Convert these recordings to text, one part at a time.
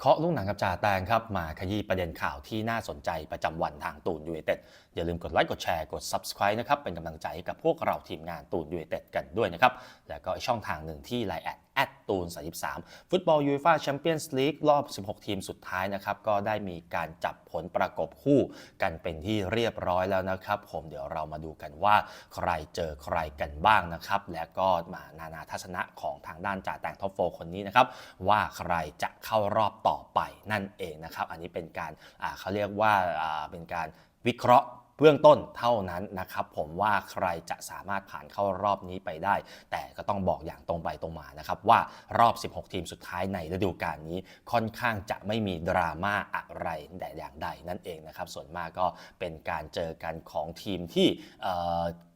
เคาะลูกหนังกับจ่าแตงครับ มาขยี้ประเด็นข่าวที่น่าสนใจประจำวันทางตูนยูเอเต็ดอย่าลืมกดไลค์กดแชร์กด Subscribe นะครับ เป็นกำลังใจให้กับพวกเราทีมงานตูนยูเอเต็ดกันด้วยนะครับ แล้วก็ช่องทางหนึ่งที่ไลน์แอด ตูน 33 ฟุตบอลยูฟ่าแชมเปี้ยนส์ลีกรอบ 16 ทีมสุดท้ายนะครับ ก็ได้มีการจับผลประกบคู่กันเป็นที่เรียบร้อยแล้วนะครับผมเดี๋ยวเรามาดูกันว่าใครเจอใครกันบ้างนะครับ และก็มานานาทัศนะของทางด้านจ่าแตงท็อปโฟคนนี้นะครับ ว่าใครจะเข้ารอบต่อไปนั่นเองนะครับ อันนี้เป็นการเขาเรียกว่าเป็นการวิเคราะห์ เบื้องต้นเท่านั้นนะครับผมว่าใครจะสามารถผ่านเข้ารอบนี้ไปได้ แต่ก็ต้องบอกอย่างตรงไปตรงมานะครับว่ารอบ 16 ทีมสุดท้ายในฤดูกาลนี้ค่อนข้างจะไม่มีดราม่าอะไรแต่อย่างใดนั่นเองนะครับส่วนมากก็เป็นการเจอกันของทีมที่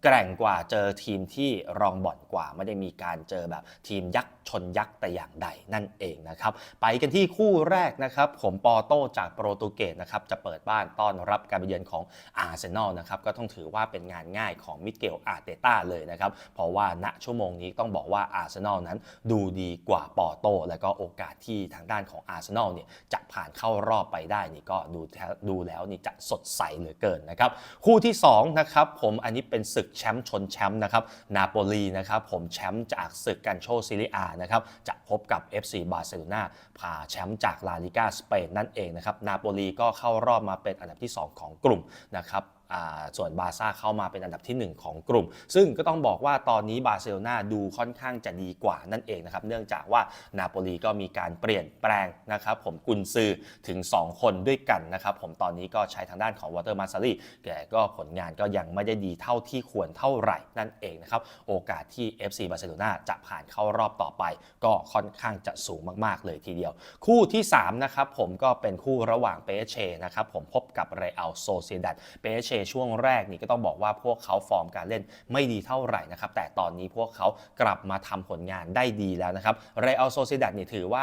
แกร่งกว่าเจอทีมที่รองบ่อนกว่า ไม่ได้มีการเจอแบบทีมยักษ์ชนยักษ์แต่อย่างใดนั่นเองนะครับไปกันที่คู่แรกนะครับผมปอโต้จากโปรตุเกสนะครับจะเปิดบ้านต้อนรับการไปเยือนของอาร์เซนอลนะครับก็ต้องถือว่าเป็นงานง่ายของมิเกลอาร์เตต้าเลยนะครับเพราะว่าณชั่วโมงนี้ต้องบอกว่าอาร์เซนอลนั้นดูดีกว่าปอโต้แล้วก็โอกาสที่ทางด้านของอาร์เซนอลเนี่ยจะผ่านเข้ารอบไปได้นี่ก็ดูดูแล้วนี่จะสดใสเหลือเกินนะครับคู่ที่2นะครับผมอันนี้เป็นศึกแชมป์ชนแชมป์นะครับนาโปลีนะครับผมแชมป์จากศึกกันโชซิลิอานะครับจะพบกับ FC บาร์เซโลนาพาแชมป์จากลาลิกาสเปนนั่นเองนะครับนาโปลีก็เข้ารอบมาเป็นอันดับที่ 2 ของกลุ่มนะครับ ส่วนบาซ่าเข้ามาเป็นอันดับที่ 1 ของกลุ่ม ซึ่งก็ต้องบอกว่าตอนนี้บาร์เซโลนาดูค่อนข้างจะดีกว่านั่นเองนะครับ เนื่องจากว่านาโปลีก็มีการเปลี่ยนแปลงนะครับผมกุนซือถึง 2 คนด้วยกันนะครับผมตอนนี้ก็ใช้ทางด้านของวอเตอร์มาซารีแกก็ผลงานก็ยังไม่ได้ดีเท่าที่ควรเท่าไหร่นั่นเองนะครับ โอกาสที่ FC บาร์เซโลนาจะผ่านเข้ารอบต่อไป ก็ค่อนข้างจะสูงมาก ๆ เลยทีเดียว คู่ที่3นะครับผมก็เป็นคู่ระหว่างเปเชนะครับผมพบกับเรอัลโซเซดัดเปเชช่วงแรกนี่ก็ต้องบอกว่าพวกเขาฟอร์มการเล่นไม่ดีเท่าไหร่นะครับ แต่ตอนนี้พวกเขากลับมาทำผลงานได้ดีแล้วนะครับเรอัลโซเซดัดนี่ถือว่า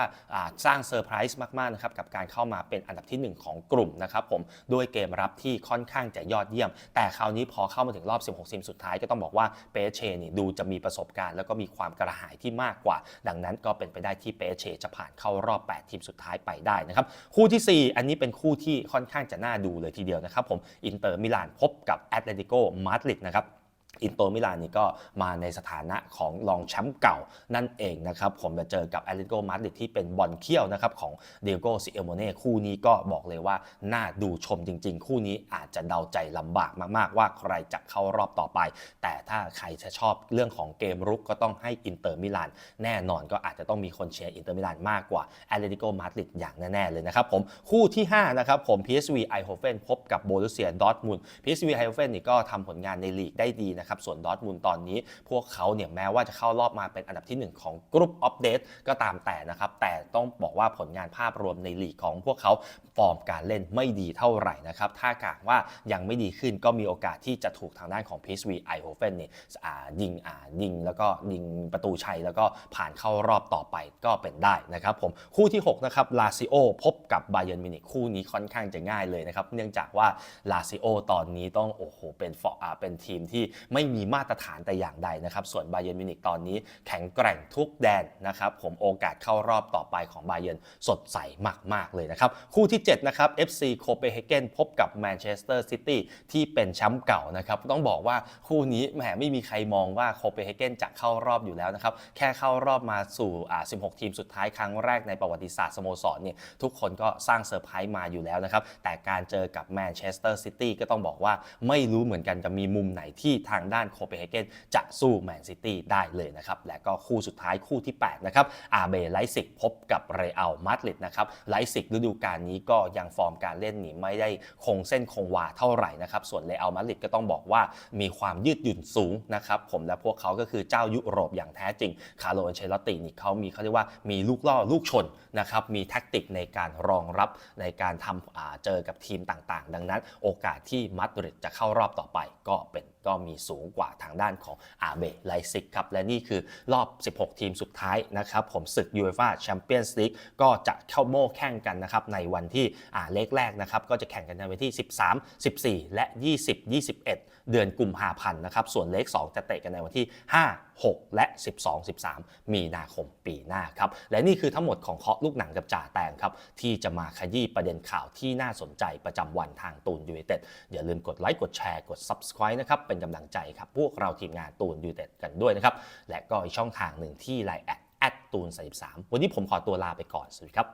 สร้างเซอร์ไพรส์มากๆนะครับกับการเข้ามาเป็นอันดับที่ 1 ของกลุ่มนะครับผมด้วยเกมรับที่ค่อนข้างจะยอดเยี่ยม แต่คราวนี้พอเข้ามาถึงรอบ 16ทีมสุดท้ายก็ต้องบอกว่าเปเชนี่ดูจะมีประสบการณ์ แล้วก็มีความกระหายที่มากกว่า ดังนั้นก็เป็นไปได้ที่เปเชจะผ่านเข้ารอบ 8 ทีมสุดท้ายไปได้นะครับคู่ทีสี่4 อันนี้เป็นคู่ที่ค่อนข้างจะน่าดูเลยทีเดียวนะครับผมอินเตอร์มิลานพบกับแอตเลติโกมาดริดนะครับ อินโตมิลานนี่ก็มาในสถานะของรองแชมป์เก่านั่นเองนะครับผมจะเจอกับแอตเลติโกมาดริดที่เป็นบอลเคี่ยวนะครับของเดโกซิเอโมเน่คู่นี้ก็บอกเลยว่า น่าดูชมจริง ๆ คู่นี้อาจจะเดาใจลำบากมากๆ ว่าใครจะเข้ารอบต่อไป แต่ถ้าใครจะชอบเรื่องของเกมรุกก็ต้องให้อินเตอร์มิลานแน่นอนก็อาจจะต้องมีคนเชียร์อินเตอร์มิลานมากกว่าแอตเลติโกมาดริดอย่างแน่ๆเลยนะครับผมคู่ที่5นะครับผม PSV Eindhoven พบกับโบรุเซียดอร์ทมุนด์ PSV Eindhoven นี่ก็ทำผลงานในลีกได้ดีนะครับส่วนดอทมุนด์ตอนนี้ พวกเขาเนี่ยแม้ว่าจะเข้ารอบมาเป็นอันดับที่ 1 ของกรุ๊ปอัปเดตก็ตามแต่นะครับแต่ต้องบอกว่าผลงานภาพรวมในลีกของพวกเขาฟอร์มการเล่นไม่ดีเท่าไหร่นะครับถ้ากากว่ายังไม่ดีขึ้นก็มีโอกาสที่จะถูกทางด้านของ PSV Eindhoven เนี่ยยิงอ่ายิงแล้วก็ยิงประตูชัยแล้วก็ผ่านเข้ารอบต่อไปก็เป็นได้นะครับผมคู่ที่6นะครับลาซิโอพบกับบาเยนมินิกคู่นี้ค่อนข้างจะง่ายเลยนะครับเนื่องจากว่าลาซิโอตอนนี้ต้องโอ้โหเป็นฟออ่าเป็นทีมที่ไม่มีมาตรฐานแต่อย่างใดนะครับ ส่วนบาเยนมิวนิกตอนนี้แข็งแกร่งทุกแดนนะครับผมโอกาสเข้ารอบต่อไปของบาเย r n สดใสมาก ๆ เลยนะครับ คู่ที่ 7 นะครับ FC โคเปนเฮเกนพบกับแมนเชสเตอร์ซิตี้ที่เป็นแชมป์เก่านะครับ ต้องบอกว่าคู่นี้แหมไม่มีใครมองว่าโคเปนเฮเกนจะเข้ารอบอยู่แล้วนะครับ แค่เข้ารอบมาสู่อ่า16 ทีมสุดท้ายครั้งแรกในประวัติศาสตร์สโมสรเนี่ยทุกคนก็สร้างเซอร์ไพรส์มาอยู่แล้วนะครับ แต่การเจอกับแมนเชสเตอร์ซิตี้ก็ต้องบอกว่าไม่รู้เหมือนกันจะมีมุมไหนที่ทางางด้านโคเปนเฮเกนจะสู้แมนซิตี้ได้เลยนะครับ และก็คู่สุดท้ายคู่ที่ 8 นะครับ อาเบไลซิกพบกับเรอัลมาดริดนะครับ ไลซิกฤดูกาลนี้ก็ยังฟอร์มการเล่นนี่ไม่ได้คงเส้นคงวาเท่าไหร่นะครับ ส่วนเรอัลมาดริดก็ต้องบอกว่ามีความยืดหยุ่นสูงนะครับผมและพวกเขาก็คือเจ้ายุโรปอย่างแท้จริง คาร์โลอันเชลตินี่เขามีเขาเรียกว่ามีลูกล่อลูกชนนะครับ มีแท็กติกในการรองรับในการทำเจอกับทีมต่างๆ ดังนั้น โอกาสที่มาดริดจะเข้ารอบต่อไปก็เป็น ก็มีสูงกว่าทางด้านของอาเบไลซิกครับ และนี่คือรอบ 16 ทีมสุดท้ายนะครับ ผมศึกยูเอฟ่าแชมเปี้ยนส์ลีกก็จะเข้าโม่แข่งกันนะครับ ในวันที่อ่าเลขแรกนะครับ ก็จะแข่งกันในวันที่ 13 14 และ 20 21 เดือนกุมภาพันธ์นะครับ ส่วนเลข 2 จะเตะกันในวันที่ 5 6 และ 12 13 มีนาคมปีหน้าครับ และนี่คือทั้งหมดของเคาะลูกหนังกับจ่าแตงครับ ที่จะมาขยี้ประเด็นข่าวที่น่าสนใจประจำวันทางตูนยู i นเต็ดอย่าลืมกดไลค์กดแชร์กด Subscribe นะครับเป็นกำลังใจครับ พวกเราทีมงานตูนยูเต็ดกันด้วยนะครับ และก็อีกช่องทางหนึ่งที่ไลน์แอดแอดตูน33วันนี้ผมขอตัวลาไปก่อนสวัสดีครับ